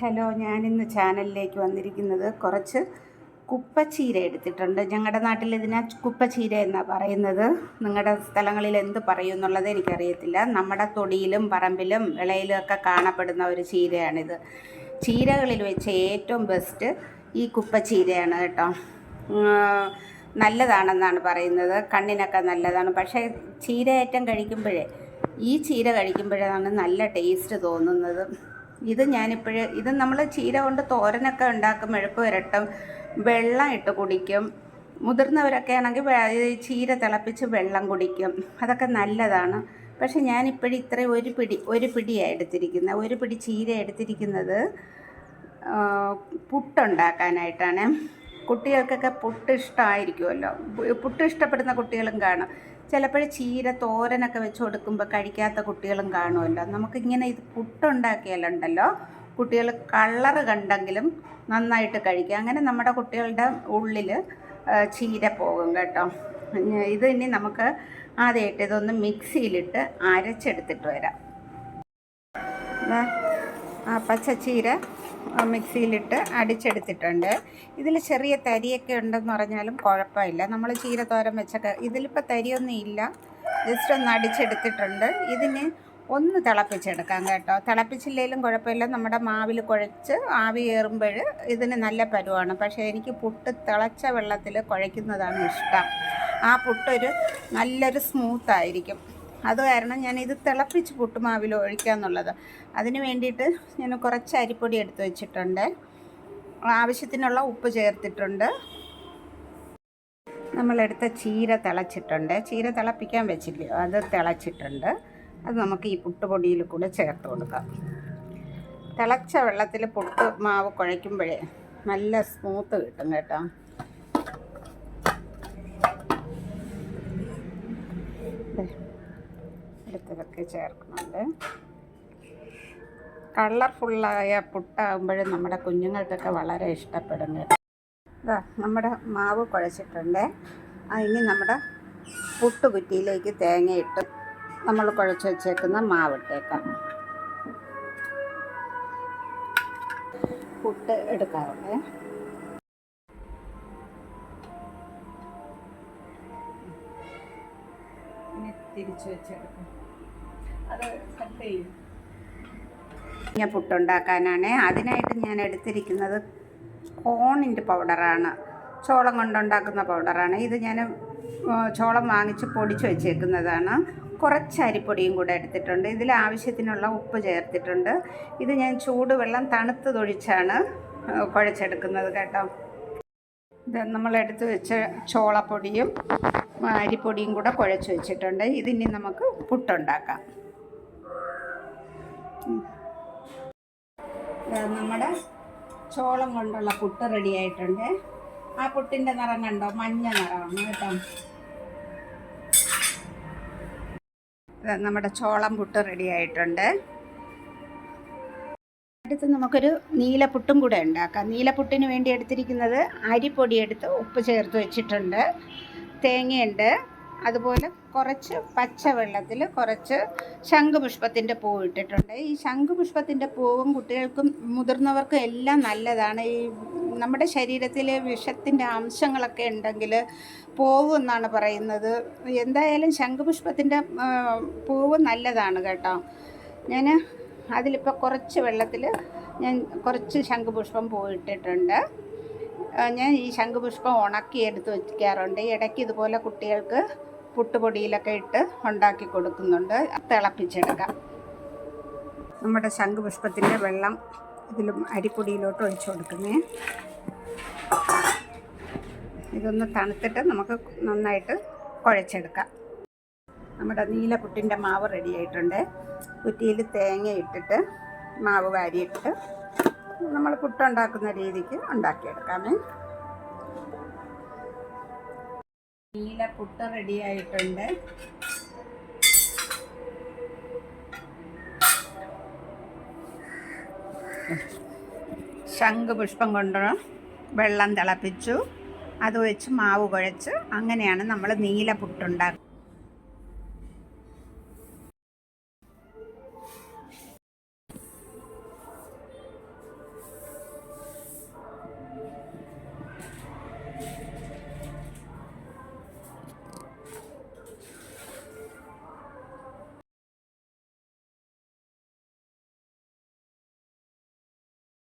Hello ഞാനിന്ന് ചാനലിലേക്ക് വന്നിരിക്കുന്നത് കുറച്ച് കുപ്പച്ചീര എടുത്തിട്ടുണ്ട്. ഞങ്ങളുടെ നാട്ടിൽ ഇതിനെ കുപ്പച്ചീര എന്നാണ് പറയുന്നത്. നിങ്ങളുടെ സ്ഥലങ്ങളിൽ എന്ത് പറയും എന്നുള്ളത് എനിക്കറിയത്തില്ല. നമ്മുടെ തൊടിയിലും പറമ്പിലും വിളയിലും ഒക്കെ കാണപ്പെടുന്ന ഒരു ചീരയാണിത്. ചീരകളിൽ വെച്ച് ഏറ്റവും ബെസ്റ്റ് ഈ കുപ്പച്ചീരയാണ് കേട്ടോ. നല്ലതാണെന്നാണ് പറയുന്നത്. കണ്ണിനൊക്കെ നല്ലതാണ്. പക്ഷേ ചീരയേറ്റം കഴിക്കുമ്പോഴേ ഈ ചീര കഴിക്കുമ്പോഴാണ് നല്ല ടേസ്റ്റ് തോന്നുന്നത്. ഇത് ഞാനിപ്പോഴേ ഇത് നമ്മൾ ചീര കൊണ്ട് തോരനൊക്കെ ഉണ്ടാക്കും. മെഴുക്ക് വരട്ടും വെള്ളം ഇട്ട് കുടിക്കും. മുതിർന്നവരൊക്കെ ആണെങ്കിൽ ചീര തിളപ്പിച്ച് വെള്ളം കുടിക്കും. അതൊക്കെ നല്ലതാണ്. പക്ഷെ ഞാനിപ്പോഴും ഇത്രയും ഒരു പിടി ഒരു പിടിയാണ് എടുത്തിരിക്കുന്നത് ഒരു പിടി ചീര എടുത്തിരിക്കുന്നത് പുട്ടുണ്ടാക്കാനായിട്ടാണ്. കുട്ടികൾക്കൊക്കെ പുട്ട് ഇഷ്ടമായിരിക്കുമല്ലോ പുട്ട് ഇഷ്ടപ്പെടുന്ന കുട്ടികളും കാണും. ചിലപ്പോൾ ചീര തോരനൊക്കെ വെച്ച് കൊടുക്കുമ്പോൾ കഴിക്കാത്ത കുട്ടികളും കാണുമല്ലോ. നമുക്കിങ്ങനെ ഇത് പുട്ടുണ്ടാക്കിയാലുണ്ടല്ലോ. കുട്ടികൾ കളറ് കണ്ടെങ്കിലും നന്നായിട്ട് കഴിക്കുക അങ്ങനെ നമ്മുടെ കുട്ടികളുടെ ഉള്ളിൽ ചീര പോകും കേട്ടോ. ഇത് ഇനി നമുക്ക് ആദ്യമായിട്ട് ഇതൊന്ന് മിക്സിയിലിട്ട് അരച്ചെടുത്തിട്ട് വരാം. ആ പച്ചച്ചീര മിക്സിയിലിട്ട് അടിച്ചെടുത്തിട്ടുണ്ട്. ഇതിൽ ചെറിയ തരിയൊക്കെ ഉണ്ടെന്ന് പറഞ്ഞാലും കുഴപ്പമില്ല. നമ്മൾ ചീര തോരൻ വെച്ചൊക്കെ ഇതിലിപ്പോൾ തരിയൊന്നും ഇല്ല. ജസ്റ്റ് ഒന്ന് അടിച്ചെടുത്തിട്ടുണ്ട്. ഇതിന് ഒന്ന് തിളപ്പിച്ചെടുക്കാം കേട്ടോ. തിളപ്പിച്ചില്ലെങ്കിലും കുഴപ്പമില്ല. നമ്മുടെ മാവിൽ കുഴച്ച് ആവി ഏറുമ്പോൾ ഇതിന് നല്ല പരുവാണ്. പക്ഷേ എനിക്ക് പുട്ട് തിളച്ച വെള്ളത്തിൽ കുഴയ്ക്കുന്നതാണ് ഇഷ്ടം. ആ പുട്ടൊരു നല്ലൊരു സ്മൂത്തായിരിക്കും. അത് കാരണം ഞാൻ ഇത് തിളപ്പിച്ച് പുട്ടുമാവിൽ ഒഴിക്കാന്നുള്ളത് അതിന് വേണ്ടിയിട്ട് ഞാൻ കുറച്ച് അരിപ്പൊടി എടുത്തു വെച്ചിട്ടുണ്ട്. ആവശ്യത്തിനുള്ള ഉപ്പ് ചേർത്തിട്ടുണ്ട്. നമ്മളെടുത്ത ചീര തിളച്ചിട്ടുണ്ട്. ചീര തിളപ്പിക്കാൻ വെച്ചില്ലയോ അത് തിളച്ചിട്ടുണ്ട്. അത് നമുക്ക് ഈ പുട്ടുപൊടിയിൽ കൂടെ ചേർത്ത് കൊടുക്കാം. തിളച്ച വെള്ളത്തിൽ പുട്ട് മാവ് കുഴയ്ക്കുമ്പോഴേ നല്ല സ്മൂത്ത് കിട്ടും കേട്ടോ. എടുത്തതൊക്കെ ചേർക്കുന്നുണ്ട്. കളർഫുള്ളായ പുട്ടാകുമ്പോഴും നമ്മുടെ കുഞ്ഞുങ്ങൾക്കൊക്കെ വളരെ ഇഷ്ടപ്പെടും ഇതാ നമ്മുടെ മാവ് കുഴച്ചിട്ടുണ്ട്. ഇനി നമ്മുടെ പുട്ടുകുറ്റിയിലേക്ക് തേങ്ങയിട്ട് നമ്മൾ കുഴച്ച് വെച്ചേക്കുന്ന മാവിട്ടേക്കാം. പുട്ട് എടുക്കാറുണ്ട് തിരിച്ച് വെച്ചെടുക്കും. അത് കട്ട് പുട്ടുണ്ടാക്കാനാണ് അതിനായിട്ട് ഞാൻ എടുത്തിരിക്കുന്നത് കോണിന്റെ പൗഡറാണ്. ചോളം കൊണ്ടുണ്ടാക്കുന്ന പൗഡറാണ്. ഇത് ഞാൻ ചോളം വാങ്ങിച്ച് പൊടിച്ച് വെച്ചേക്കുന്നതാണ്. കുറച്ച് അരിപ്പൊടിയും കൂടെ എടുത്തിട്ടുണ്ട്. ഇതിൽ ആവശ്യത്തിനുള്ള ഉപ്പ് ചേർത്തിട്ടുണ്ട്. ഇത് ഞാൻ ചൂടുവെള്ളം തണുത്തതൊഴിച്ചാണ് കുഴച്ചെടുക്കുന്നത് കേട്ടോ. ഇത് നമ്മൾ എടുത്ത് വെച്ച ചോളപ്പൊടിയും അരിപ്പൊടിയും കൂടെ കുഴച്ച് വെച്ചിട്ടുണ്ട്. ഇതിനി നമുക്ക് പുട്ടുണ്ടാക്കാം. നമ്മുടെ ചോളം കൊണ്ടുള്ള പുട്ട് റെഡി ആയിട്ടുണ്ട്. ആ പുട്ടിന്റെ നിറം കണ്ടോ? മഞ്ഞ നിറമാണ് കേട്ടോ. നമ്മുടെ ചോളം പുട്ട് റെഡി ആയിട്ടുണ്ട്. അടുത്ത് നമുക്കൊരു നീലപ്പുട്ടും കൂടെ ഉണ്ടാക്കാം നീലപ്പുട്ടിന് വേണ്ടി എടുത്തിരിക്കുന്നത് അരിപ്പൊടി എടുത്ത് ഉപ്പ് ചേർത്ത് വെച്ചിട്ടുണ്ട്. തേങ്ങയുണ്ട്. അതുപോലെ കുറച്ച് പച്ചവെള്ളത്തിൽ കുറച്ച് ശംഖുപുഷ്പത്തിന്റെ പൂവ് ഇട്ടിട്ടുണ്ട്. ഈ ശംഖുപുഷ്പത്തിന്റെ പൂവും കുട്ടികൾക്കും മുതിർന്നവർക്കും എല്ലാം നല്ലതാണ്. ഈ നമ്മുടെ ശരീരത്തിലെ വിഷത്തിന്റെ അംശങ്ങളൊക്കെ ഉണ്ടെങ്കിൽ പോവും എന്നാണ് പറയുന്നത്. എന്തായാലും ശംഖുപുഷ്പത്തിന്റെ പൂവ് നല്ലതാണ് കേട്ടോ. ഞാൻ അതിലിപ്പോൾ കുറച്ച് വെള്ളത്തിൽ ഞാൻ കുറച്ച് ശംഖുപുഷ്പം പോയിട്ടിട്ടുണ്ട് ഞാൻ ഈ ശംഖുപുഷ്പം ഉണക്കി എടുത്ത് വയ്ക്കാറുണ്ട് ഇടയ്ക്ക് ഇതുപോലെ കുട്ടികൾക്ക് പുട്ടുപൊടിയിലൊക്കെ ഇട്ട് ഉണ്ടാക്കി കൊടുക്കുന്നുണ്ട്. തിളപ്പിച്ചെടുക്കാം. നമ്മുടെ ശംഖുപുഷ്പത്തിന്റെ വെള്ളം ഇതിലും അരിപ്പൊടിയിലോട്ട് ഒഴിച്ചു കൊടുക്കുന്നേ. ഇതൊന്ന് തണുത്തിട്ട് നമുക്ക് നന്നായിട്ട് കുഴച്ചെടുക്കാം. നമ്മുടെ നീലപുട്ടിന്റെ മാവ് റെഡി ആയിട്ടുണ്ട്. കുറ്റിയിൽ തേങ്ങ ഇട്ടിട്ട് മാവ് വാരിയിട്ട് നമ്മൾ പുട്ടുണ്ടാക്കുന്ന രീതിക്ക് ഉണ്ടാക്കിയെടുക്കാമേ. നീല പുട്ട് റെഡി ആയിട്ടുണ്ട്. ശംഖുപുഷ്പം കൊണ്ട് വെള്ളം തിളപ്പിച്ചു. അത് വെച്ച് മാവ് കുഴച്ച് അങ്ങനെയാണ് നമ്മൾ നീല പുട്ടുണ്ടാക്കുക